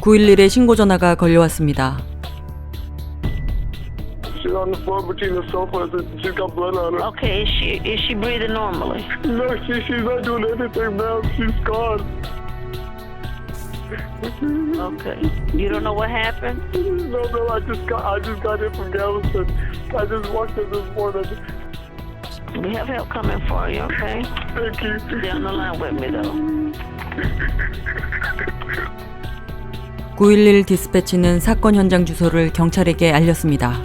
911에 신고 전화가 걸려왔습니다. She's on the floor between the sofas and she's got blood on her. Okay, is she is she breathing normally? No, she, she's not doing anything, ma'am. She's gone. Okay. You don't know what happened? No, no, I just got I just got in from Galveston. I just walked in this morning. We have help coming for you, okay? Thank you. Stay on the line with me though. 911 디스패치는 사건 현장 주소를 경찰에게 알렸습니다.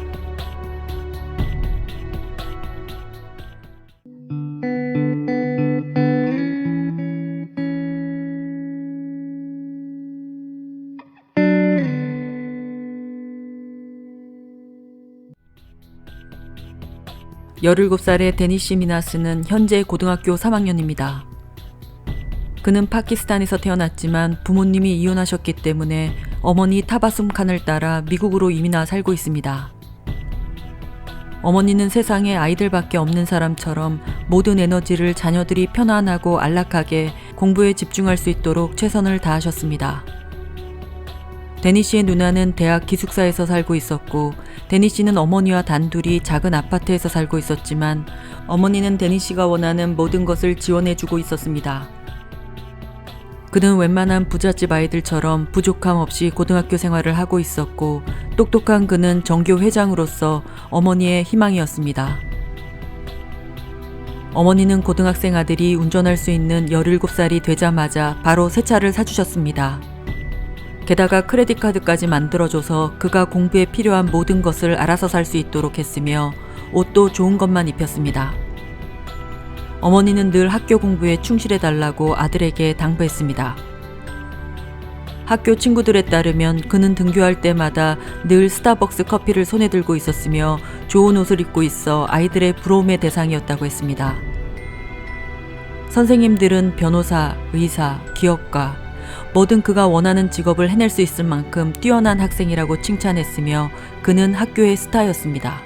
열일곱 살의 데니시 미나스는 현재 고등학교 3학년입니다. 그는 파키스탄에서 태어났지만 부모님이 이혼하셨기 때문에 어머니 타바숨 칸을 따라 미국으로 이민와 살고 있습니다. 어머니는 세상에 아이들밖에 없는 사람처럼 모든 에너지를 자녀들이 편안하고 안락하게 공부에 집중할 수 있도록 최선을 다하셨습니다. 데니 씨의 누나는 대학 기숙사에서 살고 있었고 데니 씨는 어머니와 단둘이 작은 아파트에서 살고 있었지만 어머니는 데니 씨가 원하는 모든 것을 지원해주고 있었습니다. 그는 웬만한 부잣집 아이들처럼 부족함 없이 고등학교 생활을 하고 있었고 똑똑한 그는 정교 회장으로서 어머니의 희망이었습니다. 어머니는 고등학생 아들이 운전할 수 있는 17살이 되자마자 바로 새 차를 사주셨습니다. 게다가 크레딧 카드까지 만들어줘서 그가 공부에 필요한 모든 것을 알아서 살 수 있도록 했으며 옷도 좋은 것만 입혔습니다. 어머니는 늘 학교 공부에 충실해 달라고 아들에게 당부했습니다. 학교 친구들에 따르면 그는 등교할 때마다 늘 스타벅스 커피를 손에 들고 있었으며 좋은 옷을 입고 있어 아이들의 부러움의 대상이었다고 했습니다. 선생님들은 변호사, 의사, 기업가, 뭐든 그가 원하는 직업을 해낼 수 있을 만큼 뛰어난 학생이라고 칭찬했으며 그는 학교의 스타였습니다.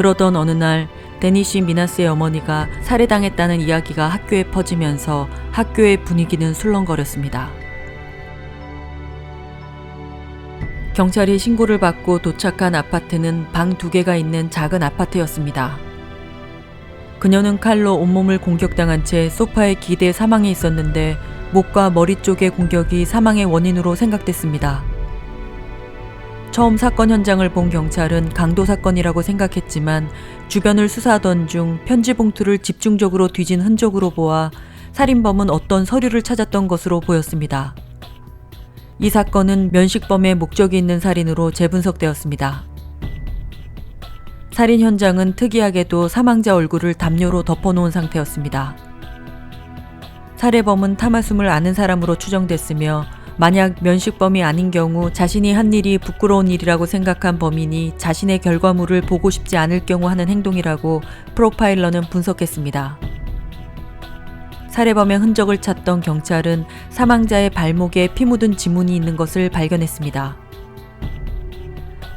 그러던 어느 날 데니시 미나스의 어머니가 살해당했다는 이야기가 학교에 퍼지면서 학교의 분위기는 술렁거렸습니다. 경찰이 신고를 받고 도착한 아파트는 방 두 개가 있는 작은 아파트였습니다. 그녀는 칼로 온몸을 공격당한 채 소파에 기대 사망해 있었는데 목과 머리 쪽의 공격이 사망의 원인으로 생각됐습니다. 처음 사건 현장을 본 경찰은 강도 사건이라고 생각했지만 주변을 수사하던 중 편지 봉투를 집중적으로 뒤진 흔적으로 보아 살인범은 어떤 서류를 찾았던 것으로 보였습니다. 이 사건은 면식범의 목적이 있는 살인으로 재분석되었습니다. 살인 현장은 특이하게도 사망자 얼굴을 담요로 덮어놓은 상태였습니다. 살해범은 타마숨을 아는 사람으로 추정됐으며 만약 면식범이 아닌 경우 자신이 한 일이 부끄러운 일이라고 생각한 범인이 자신의 결과물을 보고 싶지 않을 경우 하는 행동이라고 프로파일러는 분석했습니다. 살해범의 흔적을 찾던 경찰은 사망자의 발목에 피 묻은 지문이 있는 것을 발견했습니다.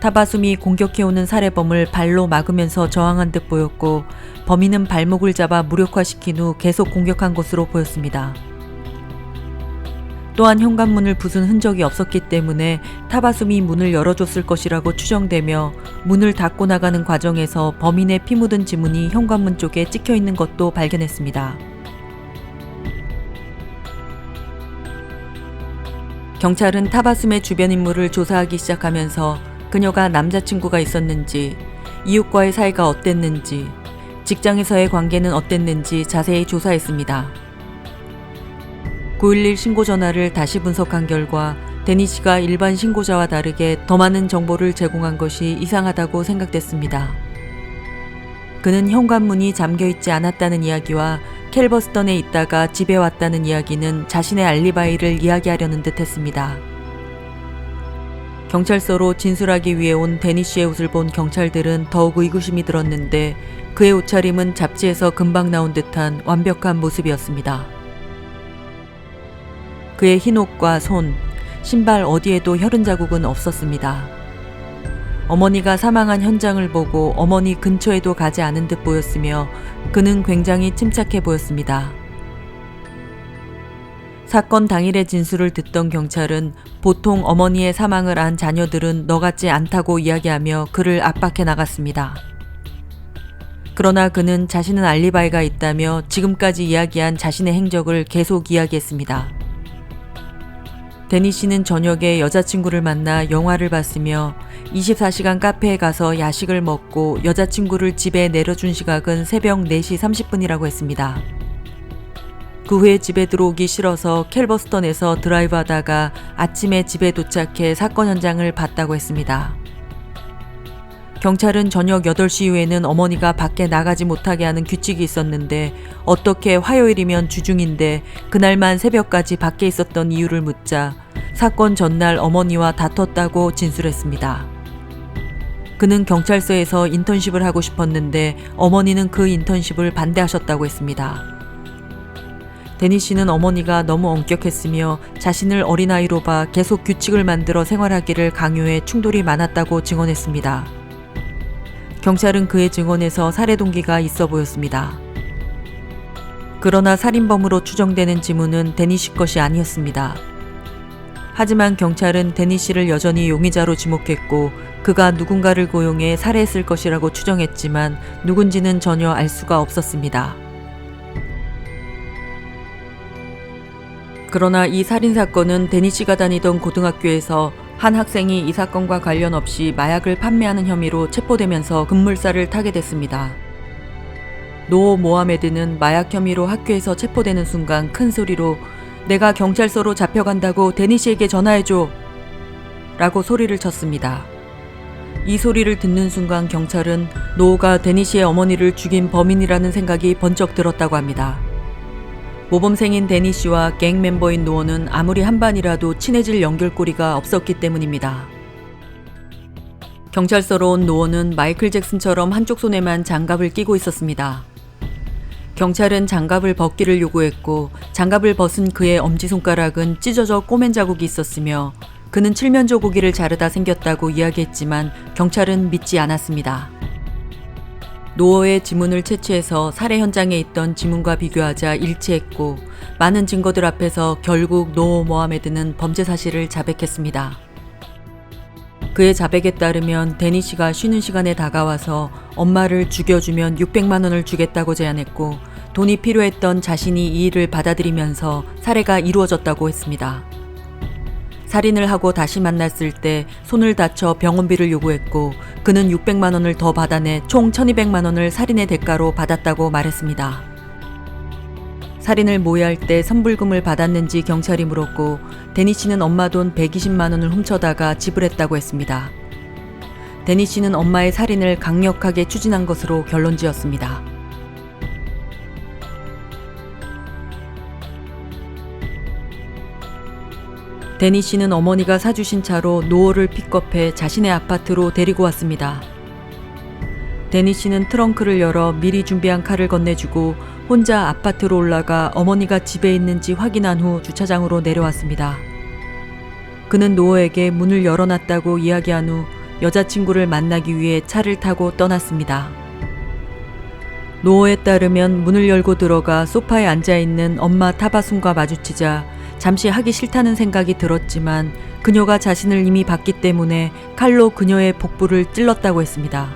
타바숨이 공격해오는 살해범을 발로 막으면서 저항한 듯 보였고 범인은 발목을 잡아 무력화시킨 후 계속 공격한 것으로 보였습니다. 또한 현관문을 부순 흔적이 없었기 때문에 타바숨이 문을 열어줬을 것이라고 추정되며 문을 닫고 나가는 과정에서 범인의 피 묻은 지문이 현관문 쪽에 찍혀 있는 것도 발견했습니다. 경찰은 타바숨의 주변 인물을 조사하기 시작하면서 그녀가 남자친구가 있었는지, 이웃과의 사이가 어땠는지, 직장에서의 관계는 어땠는지 자세히 조사했습니다. 911 신고 전화를 다시 분석한 결과 데니 씨가 일반 신고자와 다르게 더 많은 정보를 제공한 것이 이상하다고 생각됐습니다. 그는 현관문이 잠겨 있지 않았다는 이야기와 켈버스턴에 있다가 집에 왔다는 이야기는 자신의 알리바이를 이야기하려는 듯 했습니다. 경찰서로 진술하기 위해 온 데니 씨의 옷을 본 경찰들은 더욱 의구심이 들었는데 그의 옷차림은 잡지에서 금방 나온 듯한 완벽한 모습이었습니다. 그의 흰 옷과 손, 신발 어디에도 혈흔 자국은 없었습니다. 어머니가 사망한 현장을 보고 어머니 근처에도 가지 않은 듯 보였으며 그는 굉장히 침착해 보였습니다. 사건 당일의 진술을 듣던 경찰은 보통 어머니의 사망을 안 자녀들은 너 같지 않다고 이야기하며 그를 압박해 나갔습니다. 그러나 그는 자신은 알리바이가 있다며 지금까지 이야기한 자신의 행적을 계속 이야기했습니다. 데니 씨는 저녁에 여자친구를 만나 영화를 봤으며 24시간 카페에 가서 야식을 먹고 여자친구를 집에 내려준 시각은 새벽 4시 30분이라고 했습니다. 그 후에 집에 들어오기 싫어서 캘버스턴에서 드라이브 하다가 아침에 집에 도착해 사건 현장을 봤다고 했습니다. 경찰은 저녁 8시 이후에는 어머니가 밖에 나가지 못하게 하는 규칙이 있었는데 어떻게 화요일이면 주중인데 그날만 새벽까지 밖에 있었던 이유를 묻자 사건 전날 어머니와 다퉜다고 진술했습니다. 그는 경찰서에서 인턴십을 하고 싶었는데 어머니는 그 인턴십을 반대하셨다고 했습니다. 데니 씨는 어머니가 너무 엄격했으며 자신을 어린아이로 봐 계속 규칙을 만들어 생활하기를 강요해 충돌이 많았다고 증언했습니다. 경찰은 그의 증언에서 살해 동기가 있어 보였습니다. 그러나 살인범으로 추정되는 지문은 데니 씨 것이 아니었습니다. 하지만 경찰은 데니 씨를 여전히 용의자로 지목했고 그가 누군가를 고용해 살해했을 것이라고 추정했지만 누군지는 전혀 알 수가 없었습니다. 그러나 이 살인 사건은 데니 씨가 다니던 고등학교에서 한 학생이 이 사건과 관련 없이 마약을 판매하는 혐의로 체포되면서 급물살을 타게 됐습니다. 노 모하메드는 마약 혐의로 학교에서 체포되는 순간 큰 소리로 내가 경찰서로 잡혀간다고 데니 씨에게 전화해줘! 라고 소리를 쳤습니다. 이 소리를 듣는 순간 경찰은 노가 데니 씨의 어머니를 죽인 범인이라는 생각이 번쩍 들었다고 합니다. 모범생인 데니 씨와 갱 멤버인 노어는 아무리 한반이라도 친해질 연결고리가 없었기 때문입니다. 경찰서로 온 노어는 마이클 잭슨처럼 한쪽 손에만 장갑을 끼고 있었습니다. 경찰은 장갑을 벗기를 요구했고 장갑을 벗은 그의 엄지손가락은 찢어져 꼬맨 자국이 있었으며 그는 칠면조 고기를 자르다 생겼다고 이야기했지만 경찰은 믿지 않았습니다. 노어의 지문을 채취해서 살해 현장에 있던 지문과 비교하자 일치했고 많은 증거들 앞에서 결국 노어 모하메드는 범죄 사실을 자백했습니다. 그의 자백에 따르면 데니 씨가 쉬는 시간에 다가와서 엄마를 죽여주면 600만 원을 주겠다고 제안했고 돈이 필요했던 자신이 이 일을 받아들이면서 살해가 이루어졌다고 했습니다. 살인을 하고 다시 만났을 때 손을 다쳐 병원비를 요구했고 그는 600만 원을 더 받아내 총 1200만 원을 살인의 대가로 받았다고 말했습니다. 살인을 모의할 때 선불금을 받았는지 경찰이 물었고 데니 씨는 엄마 돈 120만 원을 훔쳐다가 지불했다고 했습니다. 데니 씨는 엄마의 살인을 강력하게 추진한 것으로 결론 지었습니다. 데니 씨는 어머니가 사주신 차로 노어를 픽업해 자신의 아파트로 데리고 왔습니다. 데니 씨는 트렁크를 열어 미리 준비한 칼을 건네주고 혼자 아파트로 올라가 어머니가 집에 있는지 확인한 후 주차장으로 내려왔습니다. 그는 노어에게 문을 열어놨다고 이야기한 후 여자친구를 만나기 위해 차를 타고 떠났습니다. 노어에 따르면 문을 열고 들어가 소파에 앉아 있는 엄마 타바순과 마주치자 잠시 하기 싫다는 생각이 들었지만 그녀가 자신을 이미 봤기 때문에 칼로 그녀의 복부를 찔렀다고 했습니다.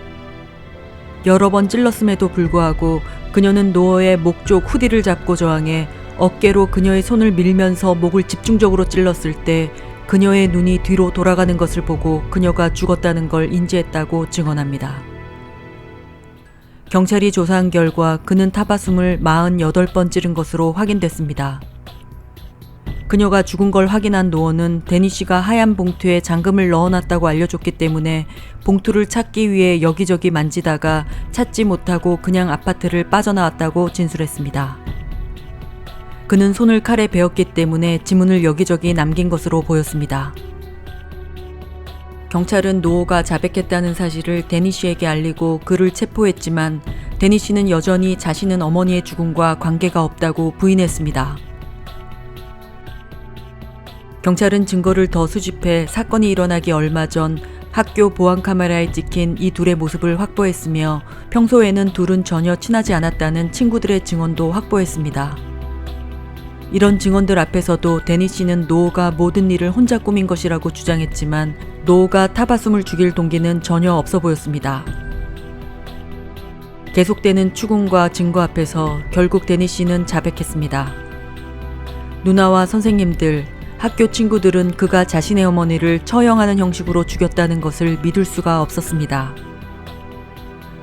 여러 번 찔렀음에도 불구하고 그녀는 노어의 목 쪽 후디를 잡고 저항해 어깨로 그녀의 손을 밀면서 목을 집중적으로 찔렀을 때 그녀의 눈이 뒤로 돌아가는 것을 보고 그녀가 죽었다는 걸 인지했다고 증언합니다. 경찰이 조사한 결과 그는 타바숨을 48번 찌른 것으로 확인됐습니다. 그녀가 죽은 걸 확인한 노어는 데니 씨가 하얀 봉투에 잠금을 넣어놨다고 알려줬기 때문에 봉투를 찾기 위해 여기저기 만지다가 찾지 못하고 그냥 아파트를 빠져나왔다고 진술했습니다. 그는 손을 칼에 베었기 때문에 지문을 여기저기 남긴 것으로 보였습니다. 경찰은 노어가 자백했다는 사실을 데니 씨에게 알리고 그를 체포했지만 데니 씨는 여전히 자신은 어머니의 죽음과 관계가 없다고 부인했습니다. 경찰은 증거를 더 수집해 사건이 일어나기 얼마 전 학교 보안 카메라에 찍힌 이 둘의 모습을 확보했으며 평소에는 둘은 전혀 친하지 않았다는 친구들의 증언도 확보했습니다. 이런 증언들 앞에서도 데니 씨는 노가 모든 일을 혼자 꾸민 것이라고 주장했지만 노가 타바숨을 죽일 동기는 전혀 없어 보였습니다. 계속되는 추궁과 증거 앞에서 결국 데니 씨는 자백했습니다. 누나와 선생님들, 학교 친구들은 그가 자신의 어머니를 처형하는 형식으로 죽였다는 것을 믿을 수가 없었습니다.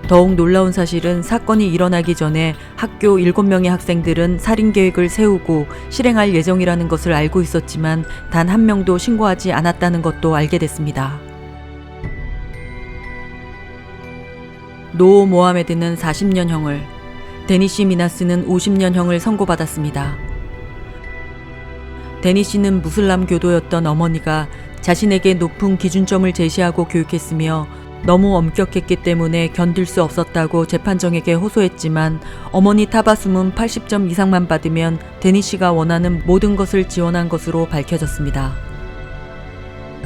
더욱 놀라운 사실은 사건이 일어나기 전에 학교 7명의 학생들은 살인 계획을 세우고 실행할 예정이라는 것을 알고 있었지만 단 한 명도 신고하지 않았다는 것도 알게 됐습니다. 노 모하메드는 40년형을, 데니시 미나스는 50년형을 선고받았습니다. 데니시는 무슬람 교도였던 어머니가 자신에게 높은 기준점을 제시하고 교육했으며 너무 엄격했기 때문에 견딜 수 없었다고 재판정에게 호소했지만 어머니 타바숨은 80점 이상만 받으면 데니시가 원하는 모든 것을 지원한 것으로 밝혀졌습니다.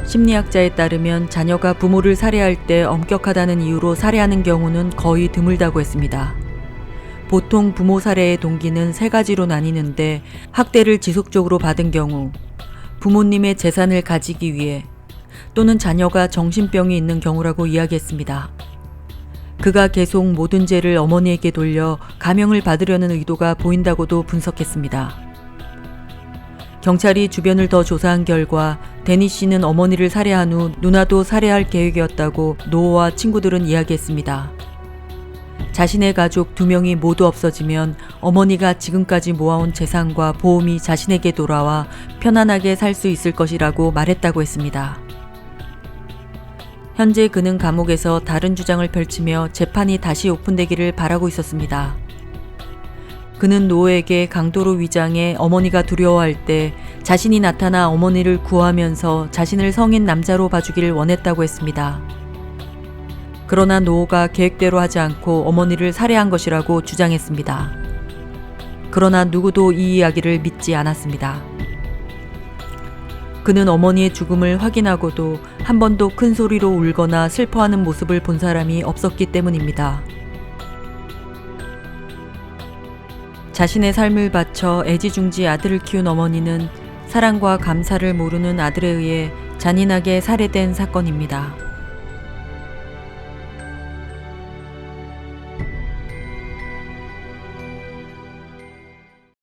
심리학자에 따르면 자녀가 부모를 살해할 때 엄격하다는 이유로 살해하는 경우는 거의 드물다고 했습니다. 보통 부모 살해의 동기는 세 가지로 나뉘는데 학대를 지속적으로 받은 경우, 부모님의 재산을 가지기 위해 또는 자녀가 정신병이 있는 경우라고 이야기했습니다. 그가 계속 모든 죄를 어머니에게 돌려 감형을 받으려는 의도가 보인다고도 분석했습니다. 경찰이 주변을 더 조사한 결과 데니 씨는 어머니를 살해한 후 누나도 살해할 계획이었다고 노호와 친구들은 이야기했습니다. 자신의 가족 두 명이 모두 없어지면 어머니가 지금까지 모아온 재산과 보험이 자신에게 돌아와 편안하게 살 수 있을 것이라고 말했다고 했습니다. 현재 그는 감옥에서 다른 주장을 펼치며 재판이 다시 오픈되기를 바라고 있었습니다. 그는 노에게 강도로 위장해 어머니가 두려워할 때 자신이 나타나 어머니를 구하면서 자신을 성인 남자로 봐주기를 원했다고 했습니다. 그러나 노가 계획대로 하지 않고 어머니를 살해한 것이라고 주장했습니다. 그러나 누구도 이 이야기를 믿지 않았습니다. 그는 어머니의 죽음을 확인하고도 한 번도 큰 소리로 울거나 슬퍼하는 모습을 본 사람이 없었기 때문입니다. 자신의 삶을 바쳐 애지중지 아들을 키운 어머니는 사랑과 감사를 모르는 아들에 의해 잔인하게 살해된 사건입니다.